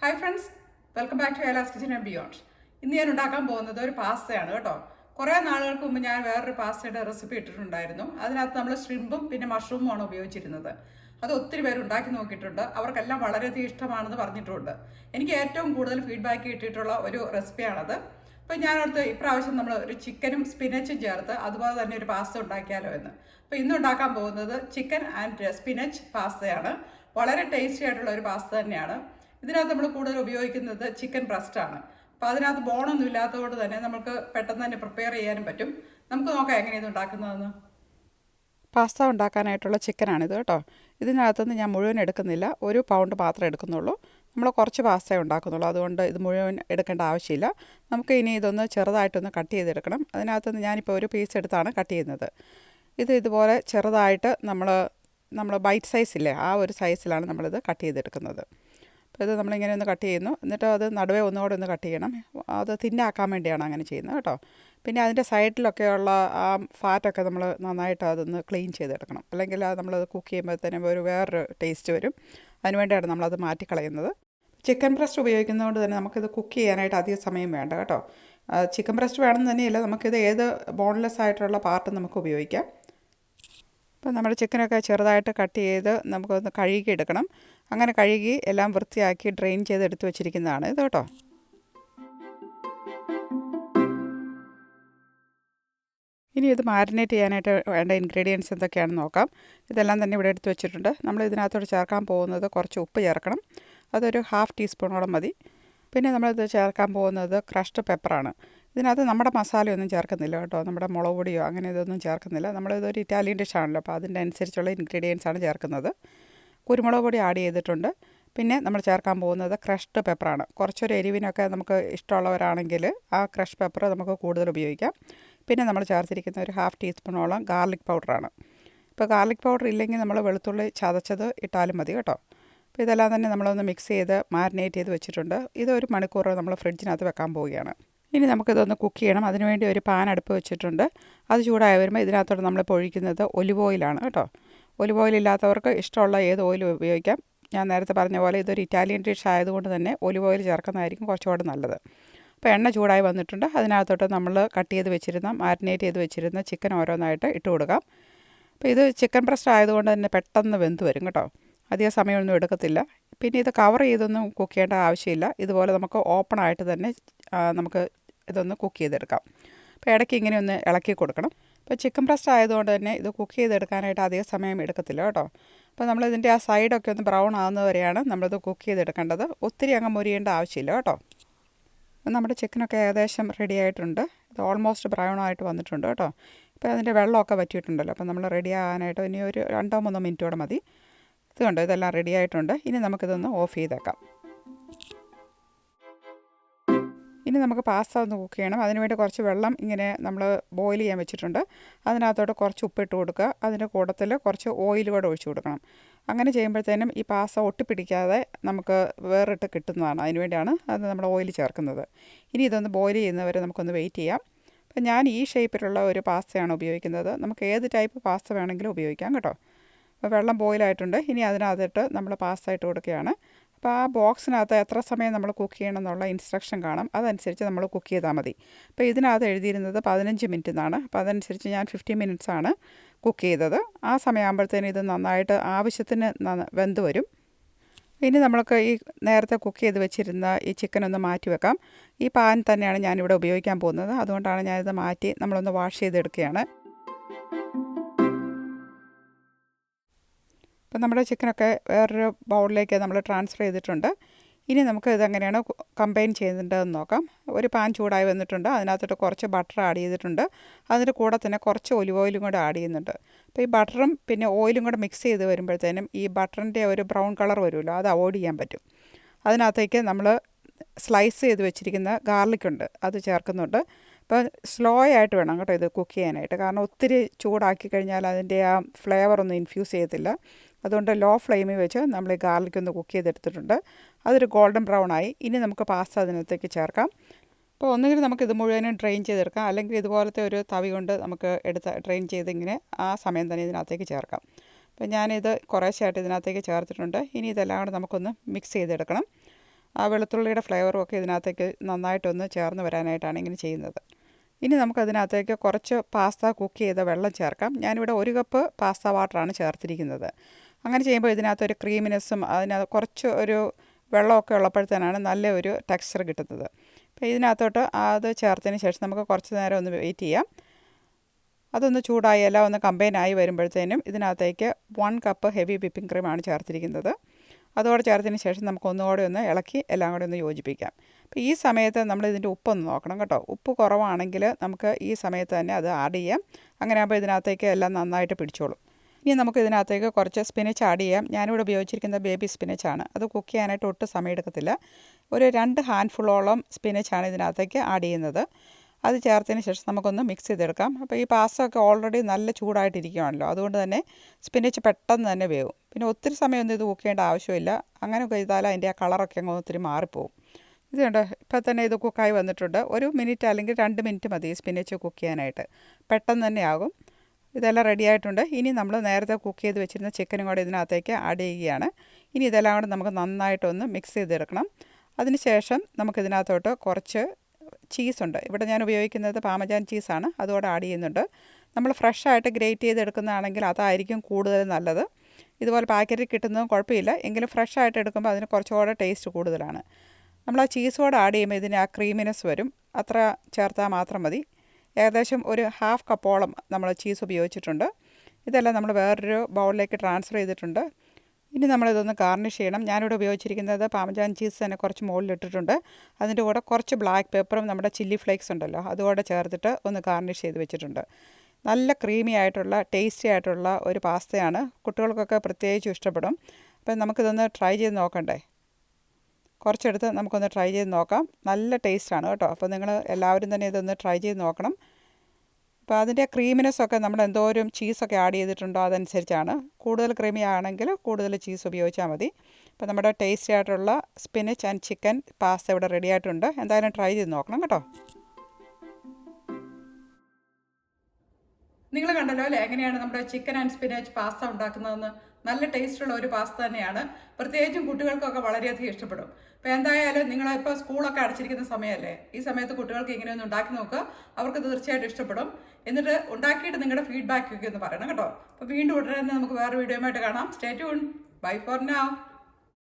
Hi friends welcome back to Hylas kitchen and beyond ഇന്ന് ഞാൻ ഉണ്ടാക്കാൻ പോകുന്നത് ഒരു പാസ്തയാണ് കേട്ടോ. കുറേ നാളുകൾക്ക് മുമ്പ് ഞാൻ വേറൊരു പാസ്തയുടെ റെസിപ്പി ഇട്ടിട്ടുണ്ടായിരുന്നു. അതിനകത്ത് നമ്മൾ ഷ്രിമ്പും പിന്നെ മഷ്റൂമുമാണ് ഉപയോഗിച്ചിരുന്നത്. അത് ഒത്തിരി പേര് ഉണ്ടാക്കി നോക്കിയിട്ടുണ്ട്. അവർക്കെല്ലാം വളരെയധികം ഇഷ്ടമാണെന്ന് പറഞ്ഞിട്ടുണ്ട്. എനിക്ക് ഏറ്റവും കൂടുതൽ ഫീഡ്ബാക്ക് കിട്ടിയിട്ടുള്ള ഒരു റെസിപ്പിയാണത് അപ്പോൾ ഞാനടുത്ത് ഇപ്രാവശ്യം നമ്മൾ ഒരു ചിക്കനും സ്പിനച്ചും ചേർത്ത് അതുപോലെ തന്നെ ഒരു പാസ്ത ഉണ്ടാക്കിയാലോ എന്ന്. അപ്പോൾ ഇന്ന് ഉണ്ടാക്കാൻ പോകുന്നത് ചിക്കൻ ആൻഡ് സ്പിനച്ച് പാസ്തയാണ്. വളരെ ടേസ്റ്റി ആയിട്ടുള്ള ഒരു പാസ്ത തന്നെയാണ്. ഇതിനകത്ത് നമ്മൾ കൂടുതൽ ഉപയോഗിക്കുന്നത് ചിക്കൻ ബ്രസ്റ്റ് ആണ്. അപ്പോൾ അതിനകത്ത് ബോണൊന്നും ഇല്ലാത്തതുകൊണ്ട് തന്നെ നമുക്ക് പെട്ടെന്ന് തന്നെ പ്രിപ്പയർ ചെയ്യാനും പറ്റും. നമുക്ക് നോക്കാം എങ്ങനെയാണ് ഉണ്ടാക്കുന്നതെന്ന്. പാസ്ത ഉണ്ടാക്കാനായിട്ടുള്ള ചിക്കനാണിത് കേട്ടോ. ഇതിനകത്തുനിന്ന് ഞാൻ മുഴുവൻ എടുക്കുന്നില്ല. ഒരു പൗണ്ട് മാത്രമേ എടുക്കുന്നുള്ളൂ. നമ്മൾ കുറച്ച് പാസ്ത ഉണ്ടാക്കുന്നുള്ളൂ. അതുകൊണ്ട് ഇത് മുഴുവൻ എടുക്കേണ്ട ആവശ്യമില്ല. നമുക്ക് ഇനി ഇതൊന്ന് ചെറുതായിട്ടൊന്ന് കട്ട് ചെയ്തെടുക്കണം. അതിനകത്തുനിന്ന് ഞാനിപ്പോൾ ഒരു പീസ് എടുത്താണ് കട്ട് ചെയ്യുന്നത്. ഇത് ഇതുപോലെ ചെറുതായിട്ട് നമ്മൾ നമ്മൾ ബൈറ്റ് സൈസ് ഇല്ലേ? ആ ഒരു സൈസിലാണ് നമ്മളിത് കട്ട് ചെയ്തെടുക്കുന്നത്. അപ്പോൾ ഇത് നമ്മളിങ്ങനെ ഒന്ന് കട്ട് ചെയ്യുന്നു. എന്നിട്ട് അത് നടുവേ ഒന്നുകൂടെ ഒന്ന് കട്ട് ചെയ്യണം. അത് തിന്നാക്കാൻ വേണ്ടിയാണ് അങ്ങനെ ചെയ്യുന്നത് കേട്ടോ. പിന്നെ അതിന്റെ സൈഡിലൊക്കെയുള്ള ആ ഫാറ്റൊക്കെ നമ്മൾ നന്നായിട്ട് അതൊന്ന് ക്ലീൻ ചെയ്തെടുക്കണം. അല്ലെങ്കിൽ അത് നമ്മളത് കുക്ക് ചെയ്യുമ്പോഴത്തേനും ഒരു വേറൊരു ടേസ്റ്റ് വരും. അതിനുവേണ്ടിയാണ് നമ്മളത് മാറ്റിക്കളയുന്നത്. ചിക്കൻ ബ്രസ്റ്റ് ഉപയോഗിക്കുന്നതുകൊണ്ട് തന്നെ നമുക്കിത് കുക്ക് ചെയ്യാനായിട്ട് അധികം സമയം വേണ്ട കേട്ടോ. ചിക്കൻ ബ്രസ്റ്റ് വേണമെന്ന് തന്നെയില്ല നമുക്കിത് ഏത് ബോൺലെസ് ആയിട്ടുള്ള പാർട്ട് നമുക്ക് ഉപയോഗിക്കാം. അപ്പോൾ നമ്മൾ ചിക്കനൊക്കെ ചെറുതായിട്ട് കട്ട് ചെയ്ത് നമുക്കൊന്ന് കഴുകി എടുക്കണം അങ്ങനെ കഴുകി എല്ലാം വൃത്തിയാക്കി ഡ്രെയിൻ ചെയ്ത് എടുത്തു വച്ചിരിക്കുന്നതാണ് ഇത് കേട്ടോ. ഇനി ഇത് മാരിനേറ്റ് ചെയ്യാനായിട്ട് വേണ്ട ഇൻഗ്രീഡിയൻസ് എന്തൊക്കെയാണെന്ന് നോക്കാം. ഇതെല്ലാം തന്നെ ഇവിടെ എടുത്ത് വെച്ചിട്ടുണ്ട്. നമ്മൾ ഇതിനകത്തോട്ട് ചേർക്കാൻ പോകുന്നത് കുറച്ച് ഉപ്പ് ചേർക്കണം. അതൊരു ഹാഫ് ടീസ്പൂണോളം മതി. പിന്നെ നമ്മളിത് ചേർക്കാൻ പോകുന്നത് ക്രഷ്ഡ് പെപ്പറാണ്. ഇതിനകത്ത് നമ്മുടെ മസാലയൊന്നും ചേർക്കുന്നില്ല കേട്ടോ. നമ്മുടെ മുളക് പൊടിയോ അങ്ങനെ ഇതൊന്നും ചേർക്കുന്നില്ല. നമ്മളിതൊരു ഇറ്റാലിയൻ ഡിഷാണല്ലോ അപ്പോൾ അതിന്റെ അനുസരിച്ചുള്ള ഇൻഗ്രീഡിയൻസ് ആണ് ചേർക്കുന്നത്. കുരുമുളക് പൊടി ആഡ് ചെയ്തിട്ടുണ്ട്. പിന്നെ നമ്മൾ ചേർക്കാൻ പോകുന്നത് ക്രഷ്ഡ് പെപ്പറാണ് കുറച്ചൊരു എരിവിനൊക്കെ നമുക്ക് ഇഷ്ടമുള്ളവരാണെങ്കിൽ ആ ക്രഷ് പെപ്പർ നമുക്ക് കൂടുതൽ ഉപയോഗിക്കാം. പിന്നെ നമ്മൾ ചേർത്തിരിക്കുന്ന ഒരു ഹാഫ് ടീസ്പൂണോളം ഗാർലിക് പൗഡറാണ് ഇപ്പോൾ ഗാർലിക് പൗഡർ ഇല്ലെങ്കിൽ നമ്മൾ വെളുത്തുള്ളി ചതച്ചത് ഇട്ടാലും മതി കേട്ടോ. അപ്പോൾ ഇതെല്ലാം തന്നെ നമ്മളൊന്ന് മിക്സ് ചെയ്ത് മാരിനേറ്റ് ചെയ്ത് വെച്ചിട്ടുണ്ട്. ഇത് ഒരു മണിക്കൂർ നമ്മൾ ഫ്രിഡ്ജിനകത്ത് വെക്കാൻ പോവുകയാണ്. ഇനി നമുക്കിതൊന്ന് കുക്ക് ചെയ്യണം. അതിനുവേണ്ടി ഒരു പാൻ അടുപ്പ് വെച്ചിട്ടുണ്ട്. അത് ചൂടായി വരുമ്പോൾ ഇതിനകത്തോട്ട് നമ്മൾ പൊഴിക്കുന്നത് ഒലിവ് ഓയിലാണ് കേട്ടോ. ഒലിവ് ഓയിൽ ഇല്ലാത്തവർക്ക് ഇഷ്ടമുള്ള ഏത് ഓയിലും ഉപയോഗിക്കാം. ഞാൻ നേരത്തെ പറഞ്ഞ പോലെ ഇതൊരു ഇറ്റാലിയൻ ഡിഷ് ആയതുകൊണ്ട് തന്നെ ഒലിവ് ഓയിൽ ചേർക്കുന്നതായിരിക്കും കുറച്ചുകൂടെ നല്ലത്. അപ്പോൾ എണ്ണ ചൂടായി വന്നിട്ടുണ്ട്. അതിനകത്തോട്ട് നമ്മൾ കട്ട് ചെയ്ത് വെച്ചിരുന്ന മാരിനേറ്റ് ചെയ്ത് വെച്ചിരുന്ന ചിക്കൻ ഓരോന്നായിട്ട് ഇട്ട് കൊടുക്കാം. അപ്പോൾ ഇത് ചിക്കൻ ബ്രസ്റ്റ് ആയതുകൊണ്ട് തന്നെ പെട്ടെന്ന് വെന്ത് വരും കേട്ടോ. അധികം സമയമൊന്നും എടുക്കത്തില്ല. പിന്നെ ഇത് കവർ ചെയ്തൊന്നും കുക്ക് ചെയ്യേണ്ട ആവശ്യമില്ല. ഇതുപോലെ നമുക്ക് ഓപ്പൺ ആയിട്ട് തന്നെ നമുക്ക് ഇതൊന്ന് കുക്ക് ചെയ്തെടുക്കാം. അപ്പോൾ ഇടയ്ക്ക് ഇങ്ങനെ ഒന്ന് ഇളക്കി കൊടുക്കണം. അപ്പോൾ ചിക്കൻ ബ്രസ്റ്റ് ആയതുകൊണ്ട് തന്നെ ഇത് കുക്ക് ചെയ്തെടുക്കാനായിട്ട് അധികം സമയം എടുക്കത്തില്ല കേട്ടോ. അപ്പോൾ നമ്മളിതിന്റെ ആ സൈഡൊക്കെ ഒന്ന് ബ്രൗൺ ആകുന്നവരെയാണ് നമ്മളിത് കുക്ക് ചെയ്തെടുക്കേണ്ടത്. ഒത്തിരി അങ്ങ് മുരിയേണ്ട ആവശ്യമില്ല കേട്ടോ. നമ്മുടെ ചിക്കനൊക്കെ ഏകദേശം റെഡി ആയിട്ടുണ്ട്. ഇത് ഓൾമോസ്റ്റ് ബ്രൗൺ ആയിട്ട് വന്നിട്ടുണ്ട് കേട്ടോ. ഇപ്പോൾ അതിന്റെ വെള്ളമൊക്കെ വറ്റിയിട്ടുണ്ടല്ലോ. അപ്പോൾ നമ്മൾ റെഡി ആകാനായിട്ട് ഇനി ഒരു രണ്ടോ മൂന്നോ മിനിറ്റോടെ മതി. ഇത് കണ്ടോ ഇതെല്ലാം റെഡി ആയിട്ടുണ്ട്. ഇനി നമുക്കിതൊന്ന് ഓഫ് ചെയ്തേക്കാം. ഇനി നമുക്ക് പാസ്ത ഒന്ന് കുക്ക് ചെയ്യണം. അതിനുവേണ്ടി കുറച്ച് വെള്ളം ഇങ്ങനെ നമ്മൾ ബോയിൽ ചെയ്യാൻ വെച്ചിട്ടുണ്ട്. അതിനകത്തോട്ട് കുറച്ച് ഉപ്പിട്ട് കൊടുക്കുക. അതിന്റെ കൂട്ടത്തിൽ കുറച്ച് ഓയിൽ കൂടെ ഒഴിച്ചു കൊടുക്കണം. അങ്ങനെ ചെയ്യുമ്പോഴത്തേനും ഈ പാസ്ത ഒട്ടിപ്പിടിക്കാതെ നമുക്ക് വേറിട്ട് കിട്ടുന്നതാണ്. അതിനുവേണ്ടിയാണ് അത് നമ്മൾ ഓയിൽ ചേർക്കുന്നത്. ഇനി ഇതൊന്ന് ബോയിൽ ചെയ്യുന്നവരെ നമുക്കൊന്ന് വെയിറ്റ് ചെയ്യാം. അപ്പം ഞാൻ ഈ ഷേപ്പിലുള്ള ഒരു പാസ്തയാണ് ഉപയോഗിക്കുന്നത്. നമുക്ക് ഏത് ടൈപ്പ് പാസ്ത വേണമെങ്കിലും ഉപയോഗിക്കാം കേട്ടോ. വെള്ളം ബോയിലായിട്ടുണ്ട്. ഇനി അതിനകത്തിട്ട് നമ്മൾ പാസ്സായിട്ട് കൊടുക്കുകയാണ്. അപ്പോൾ ആ ബോക്സിനകത്ത് എത്ര സമയം നമ്മൾ കുക്ക് ചെയ്യണം എന്നുള്ള ഇൻസ്ട്രക്ഷൻ കാണും. അതനുസരിച്ച് നമ്മൾ കുക്ക് ചെയ്താൽ മതി. അപ്പോൾ ഇതിനകത്ത് എഴുതിയിരുന്നത് പതിനഞ്ച് മിനിറ്റ് എന്നാണ്. അപ്പോൾ അതനുസരിച്ച് ഞാൻ ഫിഫ്റ്റീൻ മിനിറ്റ്സ് ആണ് കുക്ക് ചെയ്തത്. ആ സമയമാകുമ്പോഴത്തേനും ഇത് നന്നായിട്ട് ആവശ്യത്തിന് വെന്ത് വരും. ഇനി നമ്മൾക്ക് ഈ നേരത്തെ കുക്ക് ചെയ്ത് വെച്ചിരുന്ന ഈ ചിക്കൻ ഒന്ന് മാറ്റി വെക്കാം. ഈ പാൻ തന്നെയാണ് ഞാനിവിടെ ഉപയോഗിക്കാൻ പോകുന്നത്. അതുകൊണ്ടാണ് ഞാനിത് മാറ്റി നമ്മളൊന്ന് വാഷ് ചെയ്തെടുക്കുകയാണ്. അപ്പം നമ്മുടെ ചിക്കനൊക്കെ വേറൊരു ബൗളിലേക്ക് നമ്മൾ ട്രാൻസ്ഫർ ചെയ്തിട്ടുണ്ട്. ഇനി നമുക്ക് ഇതെങ്ങനെയാണ് കമ്പൈൻ ചെയ്യുന്നുണ്ടെന്ന് നോക്കാം. ഒരു പാൻ ചൂടായി വന്നിട്ടുണ്ട്. അതിനകത്തോട്ട് കുറച്ച് ബട്ടർ ആഡ് ചെയ്തിട്ടുണ്ട്. അതിന്റെ കൂടെ തന്നെ കുറച്ച് ഒലിവ് ഓയിലും കൂടെ ആഡ് ചെയ്യുന്നുണ്ട്. അപ്പോൾ ഈ ബട്ടറും പിന്നെ ഓയിലും കൂടെ മിക്സ് ചെയ്ത് വരുമ്പോഴത്തേനും ഈ ബട്ടറിന്റെ ഒരു ബ്രൗൺ കളർ വരുമല്ലോ അത് അവോയ്ഡ് ചെയ്യാൻ പറ്റും. അതിനകത്തേക്ക് നമ്മൾ സ്ലൈസ് ചെയ്ത് വെച്ചിരിക്കുന്ന ഗാർലിക് ഉണ്ട് അത് ചേർക്കുന്നുണ്ട്. അപ്പോൾ സ്ലോ ആയിട്ട് വേണം കേട്ടോ ഇത് കുക്ക് ചെയ്യാനായിട്ട്. കാരണം ഒത്തിരി ചൂടാക്കി കഴിഞ്ഞാൽ അതിന്റെ ആ ഫ്ലേവർ ഒന്നും ഇൻഫ്യൂസ് ചെയ്യത്തില്ല. അതുകൊണ്ട് ലോ ഫ്ലെയിമിൽ വെച്ച് നമ്മൾ ഈ ഗാർലിക് ഒന്ന് കുക്ക് ചെയ്തെടുത്തിട്ടുണ്ട്. അതൊരു ഗോൾഡൻ ബ്രൗൺ ആയി. ഇനി നമുക്ക് പാസ്ത അതിനകത്തേക്ക് ചേർക്കാം. അപ്പോൾ ഒന്നുകിൽ നമുക്ക് ഇത് മുഴുവനും ഡ്രെയിൻ ചെയ്തെടുക്കാം. അല്ലെങ്കിൽ ഇതുപോലത്തെ ഒരു തവി കൊണ്ട് നമുക്ക് എടുത്ത് ഡ്രെയിൻ ചെയ്ത് ഇങ്ങനെ ആ സമയം തന്നെ ഇതിനകത്തേക്ക് ചേർക്കാം. അപ്പോൾ ഞാനിത് കുറേശ്ശായിട്ട് ഇതിനകത്തേക്ക് ചേർത്തിട്ടുണ്ട്. ഇനി ഇതെല്ലാം കൂടെ നമുക്കൊന്ന് മിക്സ് ചെയ്തെടുക്കണം. ആ വെളുത്തുള്ളിയുടെ ഫ്ലേവറും ഒക്കെ ഇതിനകത്തേക്ക് നന്നായിട്ടൊന്ന് ചേർന്ന് വരാനായിട്ടാണ് ഇങ്ങനെ ചെയ്യുന്നത്. ഇനി നമുക്കതിനകത്തേക്ക് കുറച്ച് പാസ്ത കുക്ക് ചെയ്ത വെള്ളം ചേർക്കാം. ഞാനിവിടെ ഒരു കപ്പ് പാസ്ത വാട്ടറാണ് ചേർത്തിരിക്കുന്നത്. അങ്ങനെ ചെയ്യുമ്പോൾ ഇതിനകത്തൊരു ക്രീമിനെസ്സും അതിനകത്ത് കുറച്ച് ഒരു വെള്ളമൊക്കെ ഉള്ളപ്പോഴത്തേനാണ് നല്ല ഒരു ടെക്സ്ചർ കിട്ടുന്നത്. അപ്പോൾ ഇതിനകത്തോട്ട് അത് ചേർത്തതിന് ശേഷം നമുക്ക് കുറച്ച് നേരം ഒന്ന് വെയിറ്റ് ചെയ്യാം. അതൊന്ന് ചൂടായി എല്ലാം ഒന്ന് ആയി വരുമ്പോഴത്തേനും ഇതിനകത്തേക്ക് വൺ കപ്പ് ഹെവി വിപ്പിംഗ് ക്രീമാണ് ചേർത്തിരിക്കുന്നത്. അതോടെ ചേർത്തതിന് ശേഷം നമുക്ക് ഒന്നുകൂടെ ഒന്ന് ഇളക്കി എല്ലാം കൂടെ ഒന്ന് യോജിപ്പിക്കാം. അപ്പോൾ ഈ സമയത്ത് നമ്മൾ ഇതിന്റെ ഉപ്പൊന്ന് നോക്കണം കേട്ടോ. ഉപ്പ് കുറവാണെങ്കിൽ നമുക്ക് ഈ സമയത്ത് തന്നെ അത് ആഡ് ചെയ്യാം. അങ്ങനെ ആകുമ്പോൾ ഇതിനകത്തേക്ക് എല്ലാം നന്നായിട്ട് പിടിച്ചോളും. ഇനി നമുക്ക് ഇതിനകത്തേക്ക് കുറച്ച് സ്പിനച്ച് ആഡ് ചെയ്യാം. ഞാനിവിടെ ഉപയോഗിച്ചിരിക്കുന്ന ബേബി സ്പിനച്ചാണ് അത് കുക്ക് ചെയ്യാനായിട്ട് ഒട്ടും സമയമെടുക്കത്തില്ല. ഒരു രണ്ട് ഹാൻഡ്ഫുള്ളോളം സ്പിനച്ചാണ് ഇതിനകത്തേക്ക് ആഡ് ചെയ്യുന്നത്. അത് ചേർത്തതിന് ശേഷം നമുക്കൊന്ന് മിക്സ് ചെയ്തെടുക്കാം. അപ്പോൾ ഈ പാസ്തയൊക്കെ ഓൾറെഡി നല്ല ചൂടായിട്ടിരിക്കുകയാണല്ലോ അതുകൊണ്ട് തന്നെ സ്പിനച്ച് പെട്ടെന്ന് തന്നെ വേവും. പിന്നെ ഒത്തിരി സമയമൊന്നും ഇത് കുക്ക് ചെയ്യേണ്ട ആവശ്യമില്ല. അങ്ങനെ ചെയ്താൽ അതിന്റെ ആ കളറൊക്കെ അങ്ങ് ഒത്തിരി മാറിപ്പോവും. ഇത് കണ്ടോ? ഇപ്പം തന്നെ ഇത് കുക്കായി വന്നിട്ടുണ്ട്. ഒരു മിനിറ്റ് അല്ലെങ്കിൽ രണ്ട് മിനിറ്റ് മതി സ്പിനച്ച് കുക്ക് ചെയ്യാനായിട്ട്. പെട്ടെന്ന് തന്നെ ആകും. ഇതെല്ലാം റെഡി ആയിട്ടുണ്ട്. ഇനി നമ്മൾ നേരത്തെ കുക്ക് ചെയ്ത് വെച്ചിരുന്ന ചിക്കനും കൂടെ ഇതിനകത്തേക്ക് ആഡ് ചെയ്യുകയാണ്. ഇനി ഇതെല്ലാം കൂടെ നമുക്ക് നന്നായിട്ടൊന്ന് മിക്സ് ചെയ്തെടുക്കണം. അതിനുശേഷം നമുക്കിതിനകത്തോട്ട് കുറച്ച് ചീസുണ്ട് ഇവിടെ ഞാൻ ഉപയോഗിക്കുന്നത് പാമജാൻ ചീസാണ് അതുകൂടെ ആഡ് ചെയ്യുന്നുണ്ട്. നമ്മൾ ഫ്രഷായിട്ട് ഗ്രേറ്റ് ചെയ്തെടുക്കുന്നതാണെങ്കിൽ അതായിരിക്കും കൂടുതൽ നല്ലത്. ഇതുപോലെ പാക്കറ്റിൽ കിട്ടുന്നതും കുഴപ്പമില്ല. എങ്കിലും ഫ്രഷായിട്ട് എടുക്കുമ്പോൾ അതിന് കുറച്ചുകൂടെ ടേസ്റ്റ് കൂടുതലാണ്. നമ്മൾ ആ ചീസ് കൂടെ ആഡ് ചെയ്യുമ്പോൾ ഇതിന് ആ ക്രീമിനെസ് വരും. അത്ര ചേർത്താൽ മാത്രം മതി. ഏകദേശം ഒരു ഹാഫ് കപ്പോളം നമ്മൾ ചീസ് ഉപയോഗിച്ചിട്ടുണ്ട്. ഇതെല്ലാം നമ്മൾ വേറൊരു ബൗളിലേക്ക് ട്രാൻസ്ഫർ ചെയ്തിട്ടുണ്ട്. ഇനി നമ്മളിതൊന്ന് ഗാർണിഷ് ചെയ്യണം. ഞാനിവിടെ ഉപയോഗിച്ചിരിക്കുന്നത് പാമജാൻ ചീസ് തന്നെ കുറച്ച് മുകളിലിട്ടിട്ടുണ്ട് അതിന്റെ കൂടെ കുറച്ച് ബ്ലാക്ക് പേപ്പറും നമ്മുടെ ചില്ലി ഫ്ലേക്സ് ഉണ്ടല്ലോ അതുകൂടെ ചേർത്തിട്ട് ഒന്ന് ഗാർണിഷ് ചെയ്ത് വെച്ചിട്ടുണ്ട്. നല്ല ക്രീമി ആയിട്ടുള്ള ടേസ്റ്റി ആയിട്ടുള്ള ഒരു പാസ്തയാണ്. കുട്ടികൾക്കൊക്കെ പ്രത്യേകിച്ചും ഇഷ്ടപ്പെടും. അപ്പം നമുക്കിതൊന്ന് ട്രൈ ചെയ്ത് നോക്കണ്ടേ? കുറച്ചെടുത്ത് നമുക്കൊന്ന് ട്രൈ ചെയ്ത് നോക്കാം. നല്ല ടേസ്റ്റാണ് കേട്ടോ. അപ്പോൾ നിങ്ങൾ എല്ലാവരും തന്നെ ഇതൊന്ന് ട്രൈ ചെയ്ത് നോക്കണം. അപ്പോൾ അതിന്റെ ക്രീമിനെസ്സൊക്കെ നമ്മൾ എന്തോരം ചീസൊക്കെ ആഡ് ചെയ്തിട്ടുണ്ടോ അതനുസരിച്ചാണ്. കൂടുതൽ ക്രീമി ആണെങ്കിൽ കൂടുതൽ ചീസ് ഉപയോഗിച്ചാൽ മതി. അപ്പോൾ നമ്മുടെ ടേസ്റ്റി ആയിട്ടുള്ള സ്പിനച്ച് ആൻഡ് ചിക്കൻ പാസ്ത ഇവിടെ റെഡി ആയിട്ടുണ്ട്. എന്തായാലും ട്രൈ ചെയ്ത് നോക്കണം കേട്ടോ. നിങ്ങൾ കണ്ടല്ലോ അല്ലേ? എങ്ങനെയാണ് നമ്മുടെ ചിക്കൻ ആൻഡ് സ്പിനാച്ച് പാസ്ത ഉണ്ടാക്കുന്നതെന്ന്? നല്ല ടേസ്റ്റുള്ള ഒരു പാസ്ത തന്നെയാണ്. പ്രത്യേകിച്ചും കുട്ടികൾക്കൊക്കെ വളരെയധികം ഇഷ്ടപ്പെടും. അപ്പോൾ എന്തായാലും നിങ്ങളിപ്പോൾ സ്കൂളൊക്കെ അടച്ചിരിക്കുന്ന സമയമല്ലേ ഈ സമയത്ത് കുട്ടികൾക്ക് ഇങ്ങനെ ഒന്ന് ഉണ്ടാക്കി നോക്കുക അവർക്ക് തീർച്ചയായിട്ടും ഇഷ്ടപ്പെടും. എന്നിട്ട് ഉണ്ടാക്കിയിട്ട് നിങ്ങളുടെ ഫീഡ്ബാക്ക് ഒക്കെ ഒന്ന് പറയണം കേട്ടോ. അപ്പോൾ വീണ്ടും ഉടനെ തന്നെ നമുക്ക് വേറെ വീഡിയോ ആയിട്ട് കാണാം. Stay tune bye for now